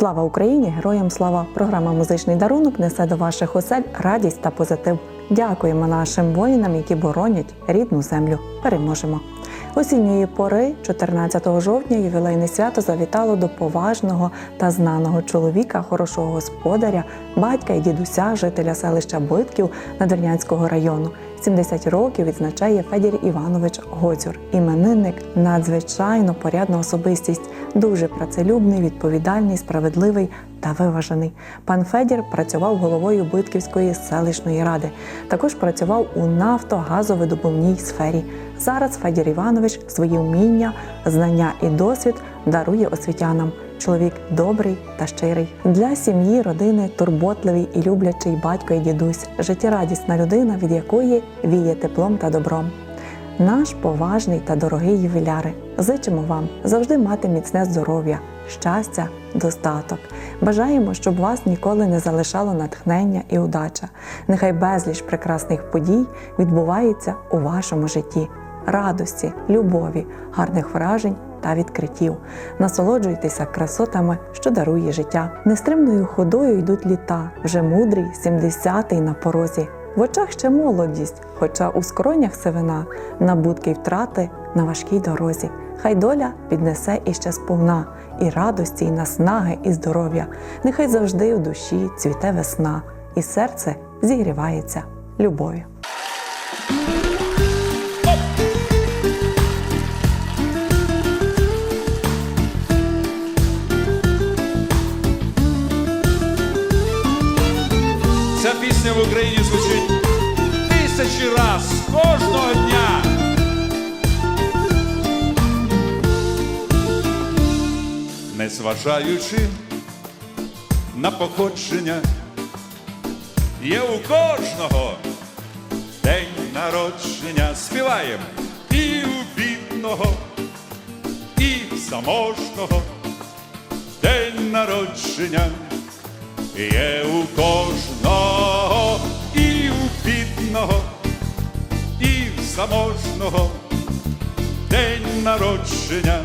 Слава Україні! Героям слава! Програма Музичний дарунок несе до ваших осель радість та позитив. Дякуємо нашим воїнам, які боронять рідну землю. Переможемо! Осінньої пори, 14 жовтня, ювілейне свято завітало до поважного та знаного чоловіка, хорошого господаря, батька і дідуся, жителя селища Битків Надвірнянського району. 70 років відзначає Федір Іванович Гоцюр, іменинник, надзвичайно порядна особистість, дуже працелюбний, відповідальний, справедливий та виважений. Пан Федір працював головою Битківської селищної ради. Також працював у нафтогазовидобувній сфері. Зараз Федір Іванович свої вміння, знання і досвід дарує освітянам. Чоловік добрий та щирий для сім'ї, родини, турботливий і люблячий батько і дідусь, життєрадісна людина, від якої віє теплом та добром. Наш поважний та дорогий ювіляри, зичимо вам завжди мати міцне здоров'я, щастя, достаток. Бажаємо, щоб вас ніколи не залишало натхнення і удача. Нехай безліч прекрасних подій відбувається у вашому житті, радості, любові, гарних вражень та відкриттів. Насолоджуйтеся красотами, що дарує життя. Нестримною ходою йдуть літа, вже мудрий, 70-й на порозі. В очах ще молодість, хоча у скронях сивина, набутки втрати на важкій дорозі. Хай доля піднесе іще сповна, і радості, і наснаги, і здоров'я. Нехай завжди у душі цвіте весна, і серце зігрівається любов'ю. Незважаючи на походження, є у кожного день народження. Співаємо і у бідного, і заможного день народження. Є у кожного і у бідного, і в заможного день народження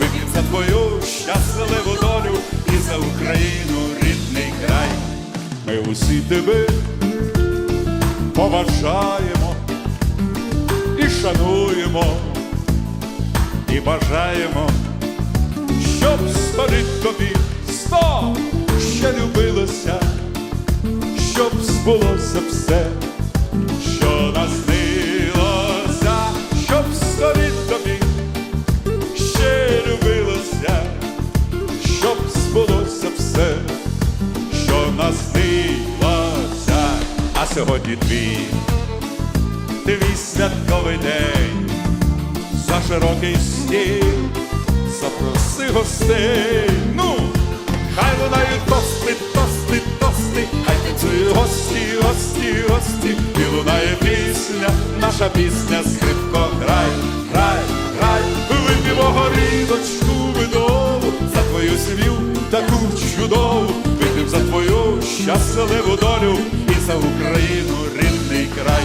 за твою щасливу долю і за Україну рідний край. Ми усі тебе поважаємо і шануємо і бажаємо, щоб спалить тобі сто ще любилося, щоб збулося все, що наснилося, сьогодні твій, твій святковий день за широкий стіл, запроси гостей. Ну, хай лунають тости, тости, тости, хай танцюють гості, гості, гості, і лунає пісня, наша пісня, скрипко, грай, грай, грай, вип'ємо горілочку медову, за твою сім'ю таку чудову, вип'ємо за твою щасливу долю за Україну рідний край.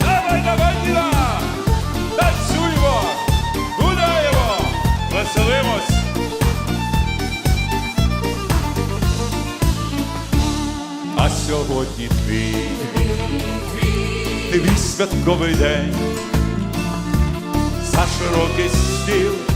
Давай, давай, діда! Танцюємо, гуляємо, веселимось. А сьогодні твій, твій святковий день, за широкий стіл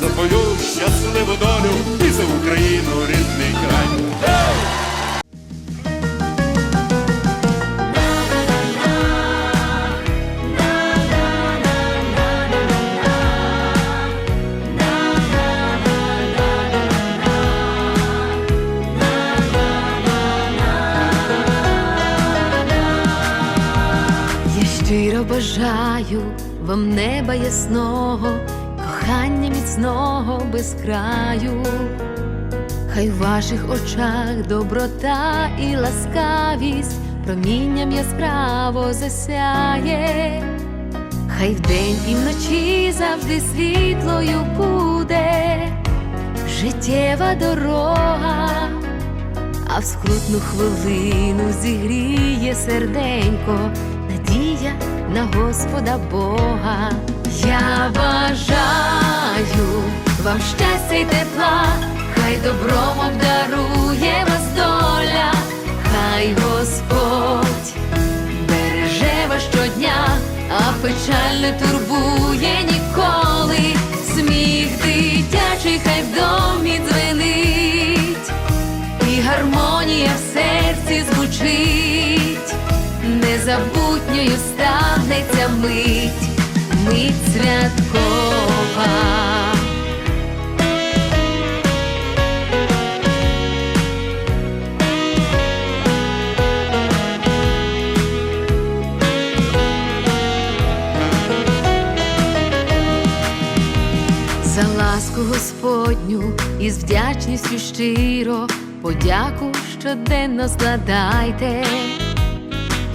за твою щасливу долю і за Україну рідний край. Щиро бажаю вам неба ясного, кохання міцного без краю. Хай в ваших очах доброта і ласкавість промінням яскраво засяє. Хай вдень і вночі завжди світлою буде життєва дорога а в скрутну хвилину зігріє серденько, надія на Господа Бога. Я бажаю вам щастя й тепла, хай добром обдарує вас доля, хай Господь береже вас щодня, а печаль не турбує ніколи. Сміх дитячий, хай в домі дзвенить і гармонія в серці звучить, незабутньою станеться мить, мить. За ласку Господню і вдячністю щиро подяку щоденно складайте,